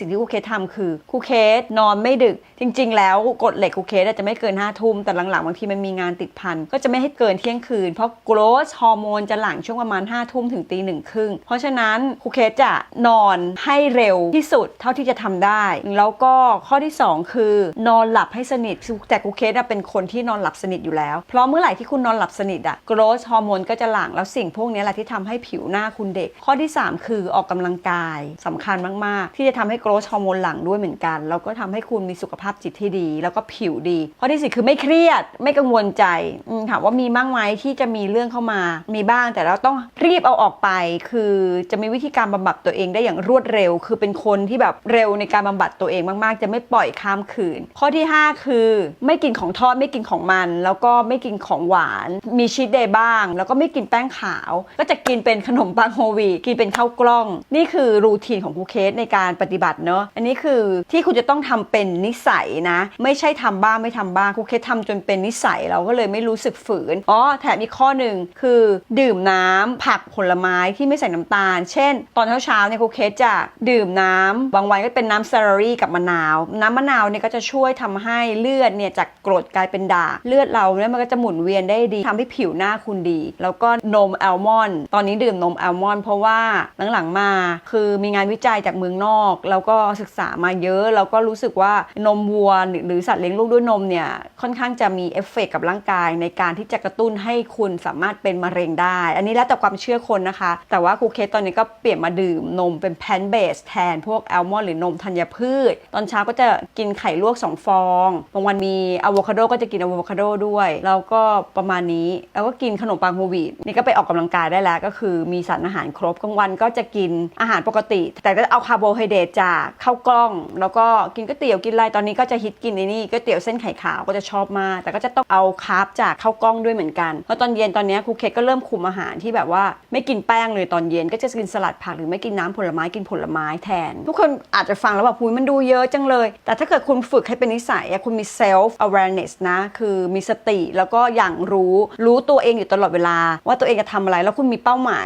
สิ่งที่ครูเคสทำคือครูเคสนอนไม่ดึก จริง ๆ แล้วกฎเหล็กครูเคสจะไม่เกิน5้าทุ่มแต่หลังๆบางทีมันมีงานติดพันก็จะไม่ให้เกินเที่ยงคืน เพราะโกรทฮอร์โมนจะหลั่งช่วงประมาณ5้าทุ่มถึงตีหนึ่งครึ่งเพราะฉะนั้นครูเคสจะนอนให้เร็วที่สุดเท่าที่จะทำได้ แล้วก็ข้อที่ 2 คือ นอนหลับให้สนิทแต่ครูเคสเป็นคนที่นอนหลับสนิทอยู่แล้ว เพราะเมื่อไหร่ที่คุณนอนหลับสนิทอะโกรทฮอร์โมนก็จะหลั่งแล้วสิ่งพวกนี้แหละที่ทำให้ผิวหน้าคุณเด็ก ข้อที่ 3 คือออกกำลังกายสำคัญมากๆ ที่จะทำให้กรทฮอร์โมนหลังด้วยเหมือนกันแล้วก็ทำให้คุณมีสุขภาพจิตที่ดี แล้วก็ผิวดีข้อที่4คือไม่เครียดไม่กังวลใจถามว่ามีบ้างไหมที่จะมีเรื่องเข้ามามีบ้างแต่เราต้องรีบเอาออกไป คือจะมีวิธีการบำบัดตัวเองได้อย่างรวดเร็ว คือเป็นคนที่แบบเร็วในการบำบัดตัวเองมากๆ จะไม่ปล่อยข้ามคืน ข้อที่ 5 คือไม่กินของทอดไม่กินของมัน แล้วก็ไม่กินของหวาน มีชีสเดย์บ้าง แล้วก็ไม่กินแป้งขาว ก็จะกินเป็นขนมปังโฮลวีกินเป็นข้าวกล้อง นี่คือรูทีนของครูเคสในการปฏิบัติเนอะอันนี้คือที่คุณจะต้องทำเป็นนิสัยนะ ไม่ใช่ทำบ้างไม่ทำบ้างครูเคสทำจนเป็นนิสัยเราก็เลยไม่รู้สึกฝืนอ๋อแถมอีกข้อหนึ่งคือดื่มน้ำผักผลไม้ที่ไม่ใส่น้ำตาล เช่น ตอนเช้าๆเนี่ยครูเคสจะดื่มน้ำบางวันก็เป็นน้ำซาลารี่กับมะนาว น้ำมะนาวเนี่ยก็จะช่วยทำให้เลือดเนี่ยจากกรดกลายเป็นด่างเลือดเราเนี่ยมันก็จะหมุนเวียนได้ดีทำให้ผิวหน้าคุณดี แล้วก็นมแอลมอนด์ตอนนี้ดื่มนมแอลมอนด์เพราะว่าหลังๆมาคือมีงานวิจัยจากเมืองนอกแล้วก็ศึกษามาเยอะแล้วก็รู้สึกว่านมวัวหรือสัตว์เลี้ยงลูกด้วยนมเนี่ยค่อนข้างจะมีเอฟเฟกต์กับร่างกาย ในการที่จะกระตุ้นให้คุณสามารถเป็นมะเร็งได้ อันนี้แล้วแต่ความเชื่อคนนะคะ แต่ว่าครูเคสตอนนี้ก็เปลี่ยนมาดื่มนมเป็นแพนเบสแทนพวกแอลมอนหรือนมธัญพืช ตอนเช้าก็จะกินไข่ลวก 2 ฟองบางวันมีอะโวคาโดก็จะกินอะโวคาโดด้วยแล้วก็ประมาณนี้แล้วก็กินขนมปังโฮวีตนี่ก็ไปออกกำลังกายได้แล้วก็คือมีสารอาหารครบกลางวันก็จะกินอาหารปกติ แต่ก็เอาคาร์โบไฮเดรตจากข้าวกล้อง แล้วก็กินก๋วยเตี๋ยวกินอะไรตอนนี้ก็จะฮิตกินไอ้นี่ก๋วยเตี๋ยวเส้นไข่ขาวก็จะชอบมาก แต่ก็จะต้องเอาคาร์บจากข้าวกล้องด้วยเหมือนกันเพราะตอนเย็นตอนนี้ครูเคก็เริ่มคุมอาหารที่แบบว่าไม่กินแป้งเลยตอนเย็นก็จะกินสลัดผักหรือไม่กินน้ำผลไม้กินผลไม้แทน ทุกคนอาจจะฟังแล้วแบบพุยมันดูเยอะจังเลย แต่ถ้าเกิดคุณฝึกให้เป็นนิสัยคุณมี self awareness นะ คือมีสติแล้วก็อย่างรู้รู้ตัวเองอยู่ตลอดเวลา ว่าตัวเองจะทำอะไรแล้วคุณมีเป้าหมาย